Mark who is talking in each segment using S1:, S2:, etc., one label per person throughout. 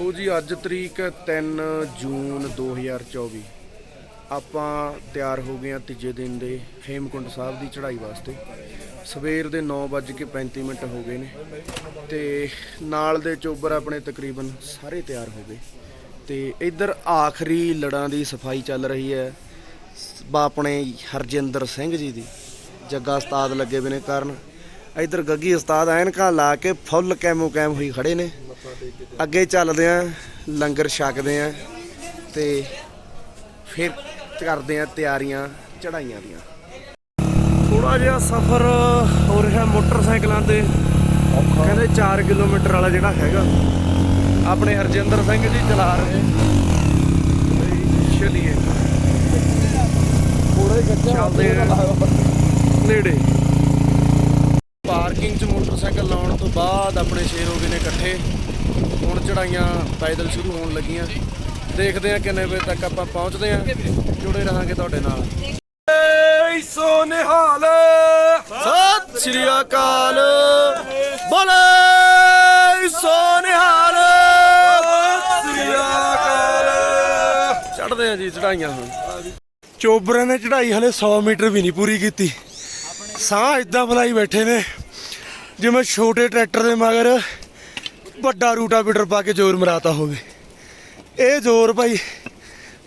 S1: ਲੋ ਜੀ, ਅੱਜ ਤਰੀਕ ਹੈ 3 ਜੂਨ 2024 ਆਪਾਂ ਤਿਆਰ ਹੋ ਗਏ ਹਾਂ ਤੀਜੇ ਦਿਨ ਦੇ ਹੇਮਕੁੰਡ ਸਾਹਿਬ ਦੀ ਚੜ੍ਹਾਈ ਵਾਸਤੇ। ਸਵੇਰ ਦੇ 9:35 ਮਿੰਟ ਹੋ ਗਏ ਨੇ ਤੇ ਨਾਲ ਦੇ ਚੋਬਰ ਆਪਣੇ ਤਕਰੀਬਨ ਸਾਰੇ ਤਿਆਰ ਹੋ ਗਏ। ਤੇ ਇੱਧਰ ਆਖਰੀ ਲੜਾਂ ਦੀ ਸਫ਼ਾਈ ਚੱਲ ਰਹੀ ਹੈ। ਸ- ਆਪਣੇ ਹਰਜਿੰਦਰ ਸਿੰਘ ਜੀ ਦੀ, ਜੱਗਾ ਉਸਤਾਦ ਲੱਗੇ ਵੇ ਨੇ ਕਰਨ। ਇੱਧਰ ਗੱਗੀ ਉਸਤਾਦ ਐਨਕਾਂ ਲਾ ਕੇ ਫੁੱਲ ਕੈਮੋ ਕੈਮ ਹੋਈ ਖੜੇ ਨੇ। ਅੱਗੇ ਚੱਲਦੇ ਆਂ ਲੰਗਰ ਛਕਦੇ ਆਂ ਤੇ ਫਿਰ ਕਰਦੇ ਆਂ ਤਿਆਰੀਆਂ ਚੜਾਈਆਂ ਦੀਆਂ। ਥੋੜਾ ਜਿਹਾ ਸਫ਼ਰ ਹੋ ਰਿਹਾ ਮੋਟਰਸਾਈਕਲਾਂ ਤੇ। ਕਹਿੰਦੇ 4 ਕਿਲੋਮੀਟਰ ਵਾਲਾ ਜਿਹੜਾ ਹੈਗਾ ਆਪਣੇ ਹਰਜਿੰਦਰ ਸਿੰਘ ਜੀ ਚਲਾ ਰਹੇ। ਚਲੀਏ। ਚੱਲਦੇ ਆਂ। ਨੇੜੇ ਪਾਰਕਿੰਗ 'ਚ ਮੋਟਰਸਾਈਕਲ ਲਾਉਣ ਤੋਂ ਬਾਅਦ ਆਪਣੇ ਸ਼ੇਰ ਹੋ ਗਏ ਨੇ ਇਕੱਠੇ। ਹੁਣ ਚੜਾਈਆਂ ਪੈਦਲ ਸ਼ੁਰੂ ਹੋਣ ਲੱਗੀਆਂ। ਦੇਖਦੇ ਆ ਕਿੰਨੇ ਵਜੇ ਤੱਕ ਆਪਾਂ ਪਹੁੰਚਦੇ ਆ ਜੁੜੇ ਰਹਾਂਗੇ ਤੁਹਾਡੇ ਨਾਲ। ਏ ਸੋ ਨਿਹਾਲ। ਸਤਿ ਸ੍ਰੀ ਅਕਾਲ। ਬੋਲੇ ਸੋ ਨਿਹਾਲ। ਸਤਿ ਸ੍ਰੀ ਅਕਾਲ। ਚੜਦੇ ਆ ਜੀ ਚੜਾਈਆਂ ਹੁਣ। ਚੋਬਰਾਂ ਨੇ ਚੜਾਈ ਹਲੇ 100 ਮੀਟਰ ਵੀ ਨਹੀਂ ਪੂਰੀ ਕੀਤੀ। ਸਾਹ ਇਦਾਂ ਬੁਲਾਈ ਬੈਠੇ ਨੇ। ਜਿਵੇਂ ਛੋਟੇ ਟਰੈਕਟਰ ਦੇ ਮਗਰ ਵੱਡਾ ਰੂਟਾਵੀਟਰ ਪਾ ਕੇ ਜ਼ੋਰ ਮਰਾਤਾ ਹੋਵੇ। ਇਹ ਜ਼ੋਰ ਭਾਈ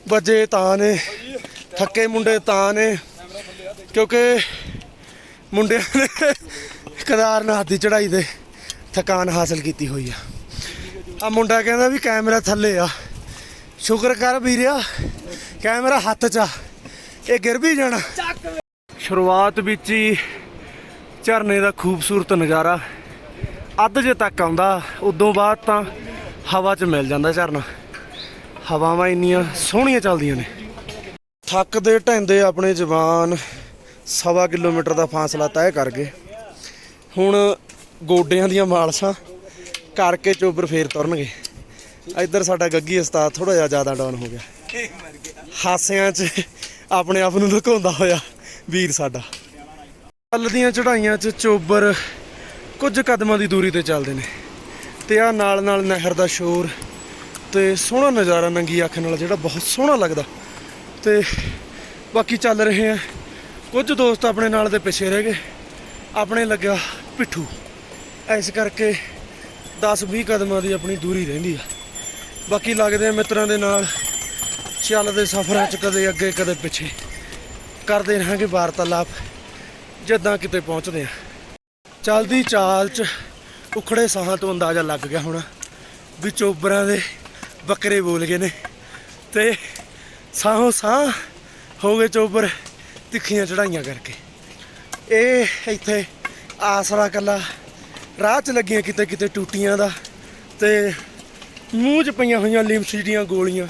S1: ਵੱਜੇ ਤਾਂ ਨੇ ਥੱਕੇ ਮੁੰਡੇ ਤਾਂ ਨੇ ਕਿਉਂਕਿ ਮੁੰਡਿਆਂ ਨੇ ਕਦਾਰਨਾਥ ਦੀ ਚੜਾਈ ਤੇ ਥਕਾਨ ਹਾਸਲ ਕੀਤੀ ਹੋਈ ਆ। ਆ ਮੁੰਡਾ ਕਹਿੰਦਾ ਵੀ ਕੈਮਰਾ ਥੱਲੇ ਆ। ਸ਼ੁਕਰ ਕਰ ਵੀਰਿਆ ਕੈਮਰਾ ਹੱਥ 'ਚ ਆ। ਇਹ ਗਿਰ ਵੀ ਜਾਣਾ। ਸ਼ੁਰੂਆਤ ਵਿੱਚ ਹੀ ਝਰਨੇ ਦਾ ਖੂਬਸੂਰਤ ਨਜ਼ਾਰਾ ਅੱਧ ਜੇ ਤੱਕ ਆਉਂਦਾ, ਉਦੋਂ ਬਾਅਦ ਤਾਂ ਹਵਾ 'ਚ ਮਿਲ ਜਾਂਦਾ ਝਰਨਾ। ਹਵਾਵਾਂ ਇੰਨੀਆਂ ਸੋਹਣੀਆਂ ਚੱਲਦੀਆਂ ਨੇ। ਥੱਕਦੇ ਢੈਂਦੇ ਆਪਣੇ ਜਵਾਨ ਸਵਾ ਕਿਲੋਮੀਟਰ ਦਾ ਫਾਸਲਾ ਤੈਅ ਕਰ ਗਏ। ਹੁਣ ਗੋਡਿਆਂ ਦੀਆਂ ਮਾਲਸਾਂ ਕਰਕੇ ਚੋਬਰ ਫੇਰ ਤੁਰਨਗੇ। ਇੱਧਰ ਸਾਡਾ ਗੱਗੀ ਉਸਤਾਦ ਥੋੜਾ ਜਿਹਾ ਜ਼ਿਆਦਾ ਡਾਊਨ ਹੋ ਗਿਆ। ਹਾਸਿਆਂ 'ਚ ਆਪਣੇ ਆਪ ਨੂੰ ਲੁਕਾਉਂਦਾ ਹੋਇਆ ਵੀਰ ਸਾਡਾ। ਕੱਲ ਦੀਆਂ ਚੜਾਈਆਂ 'ਚ ਚੋਬਰ ਕੁਝ ਕਦਮਾਂ ਦੀ ਦੂਰੀ ਤੇ ਚੱਲਦੇ ਨੇ। ਤੇ ਆ ਨਾਲ ਨਾਲ ਨਹਿਰ ਦਾ ਸ਼ੋਰ ਤੇ ਸੋਹਣਾ ਨਜ਼ਾਰਾ ਨੰਗੀ ਅੱਖ ਨਾਲ, ਜਿਹੜਾ ਬਹੁਤ ਸੋਹਣਾ ਲੱਗਦਾ। ਤੇ ਬਾਕੀ ਚੱਲ ਰਹੇ ਆ। ਕੁਝ ਦੋਸਤ ਆਪਣੇ ਨਾਲ ਦੇ ਪਿੱਛੇ ਰਹਿ ਗਏ। ਆਪਣੇ ਲੱਗਿਆ ਪਿੱਠੂ। ਇਸ ਕਰਕੇ 10-20 ਕਦਮਾਂ ਦੀ ਆਪਣੀ ਦੂਰੀ ਰਹਿੰਦੀ ਆ। ਬਾਕੀ ਲੱਗਦੇ ਆ ਮਿੱਤਰਾਂ ਦੇ ਨਾਲ ਚੱਲਦੇ ਸਫ਼ਰਾਂ 'ਚ ਕਦੇ ਅੱਗੇ, ਕਦੇ ਪਿੱਛੇ। ਕਰਦੇ ਰਹਾਂਗੇ ਵਾਰਤਾਲਾਪ। ਜਿੱਦਾਂ ਕਿਤੇ ਪਹੁੰਚਦੇ ਆ। ਚਲਦੀ ਚਾਲ 'ਚ ਉਖੜੇ ਸਾਹਾਂ ਤੋਂ ਅੰਦਾਜ਼ਾ ਲੱਗ ਗਿਆ ਹੋਣਾ ਵੀ ਚੋਬਰਾਂ ਦੇ ਬੱਕਰੇ ਬੋਲ ਗਏ ਨੇ ਤੇ ਸਾਹੋਂ ਸਾਹ ਹੋ ਗਏ ਚੋਬਰ ਤਿੱਖੀਆਂ ਚੜਾਈਆਂ ਕਰਕੇ। ਇਹ ਇੱਥੇ ਆਸਰਾ ਕੱਲਾ ਰਾਹ 'ਚ ਲੱਗੀਆਂ ਕਿਤੇ ਕਿਤੇ ਟੂਟੀਆਂ ਦਾ ਤੇ ਮੂੰਹ 'ਚ ਪਈਆਂ ਹੋਈਆਂ ਲਿਮਸੀ ਦੀਆਂ ਗੋਲੀਆਂ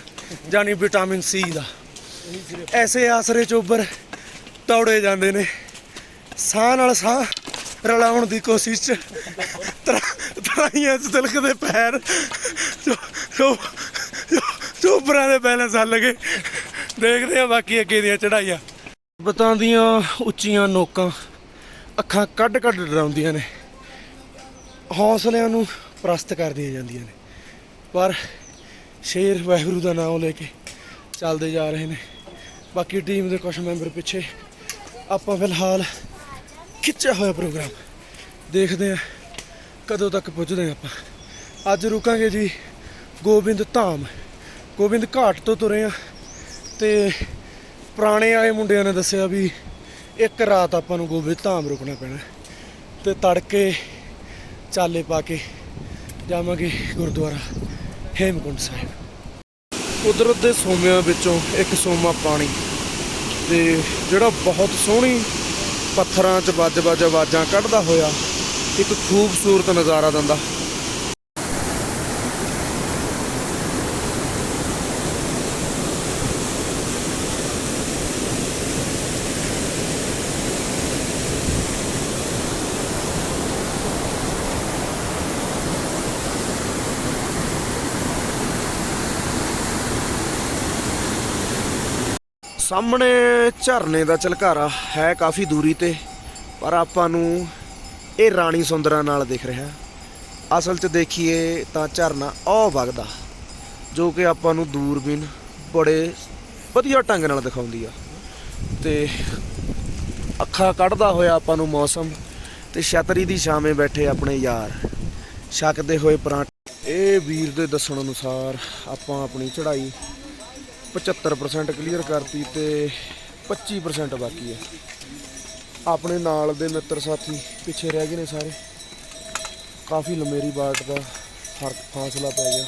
S1: ਜਾਨੀ ਵਿਟਾਮਿਨ ਸੀ ਦਾ। ਐਸੇ ਆਸਰੇ ਚੋਬਰ ਦੌੜੇ ਜਾਂਦੇ ਨੇ। ਸਾਹ ਨਾਲ ਸਾਹ ਰਲਾਉਣ ਦੀ ਕੋਸ਼ਿਸ਼ ਚ ਤਰਾ- ਤਰਾਈਆਂ ਚ ਤਿਲਕਦੇ ਪੈਰ ਜੋ ਜੋ ਚੋਬਰਾਂ ਦੇ ਬੈਲੈਂਸ ਹੱਲ ਗਏ। ਦੇਖਦੇ ਆ ਬਾਕੀ ਅੱਗੇ ਦੀਆਂ ਚੜਾਈਆਂ ਬਤਾਂ ਦੀਆਂ ਉੱਚੀਆਂ ਨੋਕਾਂ ਅੱਖਾਂ ਕੱਢ ਕੱਢ ਡਰਾਉਂਦੀਆਂ ਨੇ। ਹੌਸਲਿਆਂ ਨੂੰ ਪ੍ਰਸਤ ਕਰਦੀਆਂ ਜਾਂਦੀਆਂ ਨੇ। ਪਰ ਸ਼ੇਰ ਵਾਹਿਗੁਰੂ ਦਾ ਨਾਮ ਲੈ ਕੇ ਚੱਲਦੇ ਜਾ ਰਹੇ ਨੇ। ਬਾਕੀ ਟੀਮ ਦੇ ਕੁਝ ਮੈਂਬਰ ਪਿੱਛੇ ਆਪਾਂ ਫਿਲਹਾਲ ਖਿੱਚਿਆ ਹੋਇਆ ਪ੍ਰੋਗਰਾਮ। ਦੇਖਦੇ ਆ ਕਦੋਂ ਤੱਕ ਪਹੁੰਚਦੇ ਆ ਆਪਾਂ। ਅੱਜ ਰੁਕਾਂਗੇ ਜੀ ਗੋਬਿੰਦ ਧਾਮ। ਗੋਬਿੰਦ ਘਾਟ ਤੋਂ ਤੁਰੇ ਆ ਤੇ ਪੁਰਾਣੇ ਆਏ ਮੁੰਡਿਆਂ ਨੇ ਦੱਸਿਆ ਵੀ ਇੱਕ ਰਾਤ ਆਪਾਂ ਨੂੰ ਗੋਬਿੰਦ ਧਾਮ ਰੁਕਣਾ ਪੈਣਾ। ਤੇ ਤੜਕੇ ਚਾਲੇ ਪਾ ਕੇ ਜਾਵਾਂਗੇ ਗੁਰਦੁਆਰਾ ਹੇਮਕੁੰਡ ਸਾਹਿਬ। ਕੁਦਰਤ ਦੇ ਸੋਮਿਆਂ ਵਿੱਚੋਂ ਇੱਕ ਸੋਮਾ ਪਾਣੀ। ਤੇ ਜਿਹੜਾ ਬਹੁਤ ਸੋਹਣੀ ਪੱਥਰਾਂ 'ਚ ਵੱਜ ਵੱਜ ਆਵਾਜ਼ਾਂ ਕੱਢਦਾ ਹੋਇਆ ਇੱਕ ਖੂਬਸੂਰਤ ਨਜ਼ਾਰਾ ਦਿੰਦਾ। ਸਾਹਮਣੇ ਝਰਨੇ ਦਾ ਝਲਕਾਰਾ ਹੈ ਕਾਫੀ ਦੂਰੀ ਤੇ, ਪਰ ਆਪਾਂ ਨੂੰ ਇਹ ਰਾਣੀ ਸੁੰਦਰਾਂ ਨਾਲ ਦਿਖ ਰਿਹਾ। ਅਸਲ 'ਚ ਦੇਖੀਏ ਤਾਂ ਝਰਨਾ ਉਹ ਵਗਦਾ, ਜੋ ਕਿ ਆਪਾਂ ਨੂੰ ਦੂਰਬੀਨ ਬੜੇ ਵਧੀਆ ਢੰਗ ਨਾਲ ਦਿਖਾਉਂਦੀ ਆ। ਤੇ ਅੱਖਾਂ ਕੱਢਦਾ ਹੋਇਆ ਆਪਾਂ ਨੂੰ ਮੌਸਮ ਤੇ ਛਤਰੀ ਦੀ ਛਾਵੇਂ ਬੈਠੇ ਆਪਣੇ ਯਾਰ, ਛਕਦੇ ਹੋਏ ਪਰਾਂਠੇ ਇਹ ਵੀਰ ਦੇ ਦੱਸਣ ਅਨੁਸਾਰ ਆਪਾਂ ਆਪਣੀ ਚੜ੍ਹਾਈ 75% ਕਲੀਅਰ ਕਰਤੀ ਤੇ 25% ਬਾਕੀ ਹੈ। ਆਪਣੇ ਨਾਲ ਦੇ ਮਿੱਤਰ ਸਾਥੀ ਪਿੱਛੇ ਰਹਿ ਗਏ ਨੇ ਸਾਰੇ। ਕਾਫੀ ਲੰਮੇਰੀ ਬਾਟ ਦਾ ਫ਼ਰਕ ਫਾਸਲਾ ਪੈ ਗਿਆ।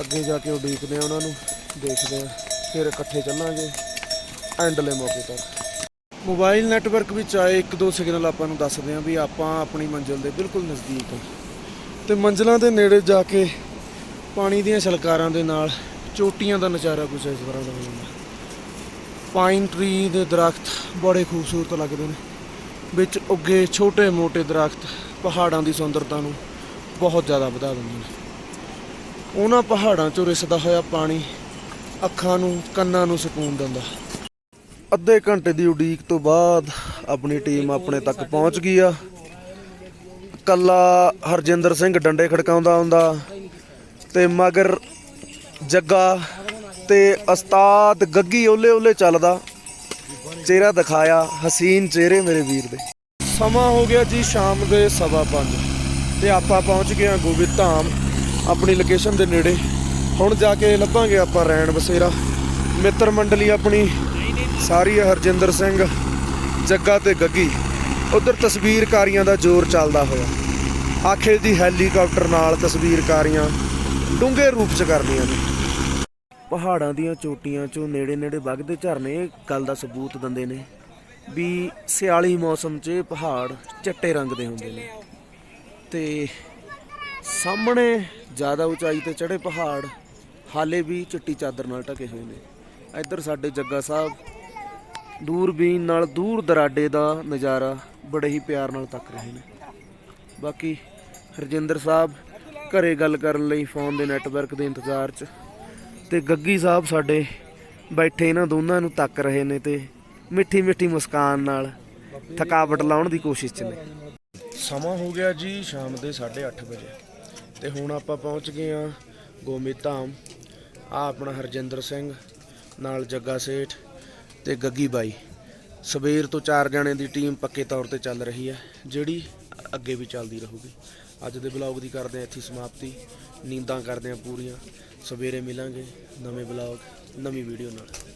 S1: ਅੱਗੇ ਜਾ ਕੇ ਉਡੀਕਦੇ ਆ ਉਹਨਾਂ ਨੂੰ, ਦੇਖਦੇ ਆ, ਫਿਰ ਇਕੱਠੇ ਚੱਲਾਂਗੇ। ਐਂਡਲੇ ਮੌਕੇ ਤੱਕ ਮੋਬਾਈਲ ਨੈਟਵਰਕ ਵਿੱਚ ਆਏ ਇੱਕ ਦੋ ਸਿਗਨਲ ਆਪਾਂ ਨੂੰ ਦੱਸਦੇ ਆ ਵੀ ਆਪਾਂ ਆਪਣੀ ਮੰਜ਼ਿਲ ਦੇ ਬਿਲਕੁਲ ਨਜ਼ਦੀਕ ਹਾਂ ਤੇ ਮੰਜ਼ਿਲਾਂ ਦੇ ਨੇੜੇ ਜਾ ਕੇ ਪਾਣੀ ਦੀਆਂ ਛਲਕਾਰਾਂ ਦੇ ਨਾਲ ਚੋਟੀਆਂ ਦਾ ਨਜ਼ਾਰਾ ਕੁਝ ਇਸ ਤਰ੍ਹਾਂ ਦਾ ਹੁੰਦਾ ਪਾਈਨ ਟਰੀ ਦੇ ਦਰਖਤ ਬੜੇ ਖੂਬਸੂਰਤ ਲੱਗਦੇ ਨੇ। ਵਿੱਚ ਉੱਗੇ ਛੋਟੇ-ਮੋਟੇ ਦਰਖਤ ਪਹਾੜਾਂ ਦੀ ਸੁੰਦਰਤਾ ਨੂੰ ਬਹੁਤ ਜ਼ਿਆਦਾ ਵਧਾ ਦਿੰਦੇ ਨੇ। ਉਹਨਾਂ ਪਹਾੜਾਂ 'ਚੋਂ ਰਿਸਦਾ ਹੋਇਆ ਪਾਣੀ ਅੱਖਾਂ ਨੂੰ, ਕੰਨਾਂ ਨੂੰ ਸਕੂਨ ਦਿੰਦਾ। ਅੱਧੇ ਘੰਟੇ ਦੀ ਉਡੀਕ ਤੋਂ ਬਾਅਦ ਆਪਣੀ ਟੀਮ ਆਪਣੇ ਤੱਕ ਪਹੁੰਚ ਗਈ ਆ। ਕੱਲਾ ਹਰਜਿੰਦਰ ਸਿੰਘ ਡੰਡੇ ਖੜਕਾਉਂਦਾ ਹੁੰਦਾ ਤੇ ਮਗਰ ਜੱਗਾ ਤੇ ਉਸਤਾਦ ਗੱਗੀ ਓਲੇ ਓਲੇ ਚੱਲਦਾ। ਚਿਹਰਾ ਦਿਖਾਇਆ, ਹਸੀਨ ਚਿਹਰੇ ਮੇਰੇ ਵੀਰ ਦੇ। ਸਮਾਂ ਹੋ ਗਿਆ ਜੀ ਸ਼ਾਮ ਦੇ ਸਵਾ ਪੰਜ ਤੇ ਆਪਾਂ ਪਹੁੰਚ ਗਏ ਹਾਂ ਗੋਬਿੰਦ ਧਾਮ, ਆਪਣੀ ਲੋਕੇਸ਼ਨ ਦੇ ਨੇੜੇ। ਹੁਣ ਜਾ ਕੇ ਲੱਭਾਂਗੇ ਆਪਾਂ ਰੈਣ ਬਸੇਰਾ। ਮਿੱਤਰ ਮੰਡਲੀ ਆਪਣੀ, ਸਾਰੀ ਹਰਜਿੰਦਰ ਸਿੰਘ, ਜੱਗਾ ਤੇ ਗੱਗੀ। ਉਧਰ ਤਸਵੀਰਕਾਰੀਆਂ ਦਾ ਜ਼ੋਰ ਚੱਲਦਾ ਹੋਇਆ। ਆਖੇ ਦੀ ਹੈਲੀਕਾਪਟਰ ਨਾਲ ਤਸਵੀਰਕਾਰੀਆਂ ਡੂੰਘੇ ਰੂਪ ਚ ਕਰਦੀਆਂ ਨੇ। ਪਹਾੜਾਂ ਦੀਆਂ ਚੋਟੀਆਂ ਚੋਂ ਨੇੜੇ ਨੇੜੇ ਵਗਦੇ ਝਰਨੇ ਇਹ ਗੱਲ ਦਾ ਸਬੂਤ ਦਿੰਦੇ ਨੇ ਵੀ ਸਿਆਲੀ ਮੌਸਮ 'ਚ ਪਹਾੜ ਚਿੱਟੇ ਰੰਗ ਦੇ ਹੁੰਦੇ ਨੇ। ਤੇ ਸਾਹਮਣੇ ਜ਼ਿਆਦਾ ਉਚਾਈ ਤੇ ਚੜੇ ਪਹਾੜ ਹਾਲੇ ਵੀ ਚਿੱਟੀ ਚਾਦਰ ਨਾਲ ਢਕੇ ਹੋਏ ਨੇ। ਇੱਧਰ ਸਾਡੇ ਜੱਗਾ ਸਾਹਿਬ ਦੂਰਬੀਨ ਨਾਲ ਦੂਰ ਦਰਾਡੇ ਦਾ ਨਜ਼ਾਰਾ ਬੜੇ ਹੀ ਪਿਆਰ ਨਾਲ ਤੱਕ ਰਹੇ ਨੇ। ਬਾਕੀ ਹਰਜਿੰਦਰ ਸਾਹਿਬ ਘਰੇ ਗੱਲ ਕਰਨ ਲਈ ਫੋਨ ਦੇ ਨੈਟਵਰਕ ਦੇ ਇੰਤਜ਼ਾਰ 'ਚ ਤੇ ਗੱਗੀ ਸਾਹਿਬ ਸਾਡੇ ਬੈਠੇ ਇਹਨਾਂ ਦੋਨਾਂ ਨੂੰ ਤੱਕ ਰਹੇ ਨੇ ਤੇ ਮਿੱਠੀ ਮਿੱਠੀ ਮੁਸਕਾਨ ਨਾਲ ਥਕਾਵਟ ਲਾਉਣ ਦੀ ਕੋਸ਼ਿਸ਼ 'ਚ ਨੇ। ਸਮਾਂ ਹੋ ਗਿਆ ਜੀ ਸ਼ਾਮ ਦੇ 8:30 ਵਜੇ ਤੇ ਹੁਣ ਆਪਾਂ ਪਹੁੰਚ ਗਏ ਆ ਗੋਮੀ ਧਾਮ। ਆ ਆਪਣਾ ਹਰਜਿੰਦਰ ਸਿੰਘ, ਨਾਲ ਜੱਗਾ ਸੇਠ ਤੇ ਗੱਗੀ ਬਾਈ। ਸਵੇਰ ਤੋਂ ਚਾਰ ਜਣੇ ਦੀ ਟੀਮ ਪੱਕੇ ਤੌਰ ਤੇ ਚੱਲ ਰਹੀ ਹੈ, ਜਿਹੜੀ ਅੱਗੇ ਵੀ ਚੱਲਦੀ ਰਹੂਗੀ। ਅੱਜ ਦੇ ਬਲੌਗ ਦੀ ਕਰਦੇ ਹਾਂ ਇੱਥੇ ਸਮਾਪਤੀ। ਨੀਂਦਾਂ ਕਰਦੇ ਹਾਂ ਪੂਰੀਆਂ। ਸਵੇਰੇ ਮਿਲਾਂਗੇ ਨਵੇਂ ਬਲੌਗ ਨਵੀਂ ਵੀਡੀਓ ਨਾਲ।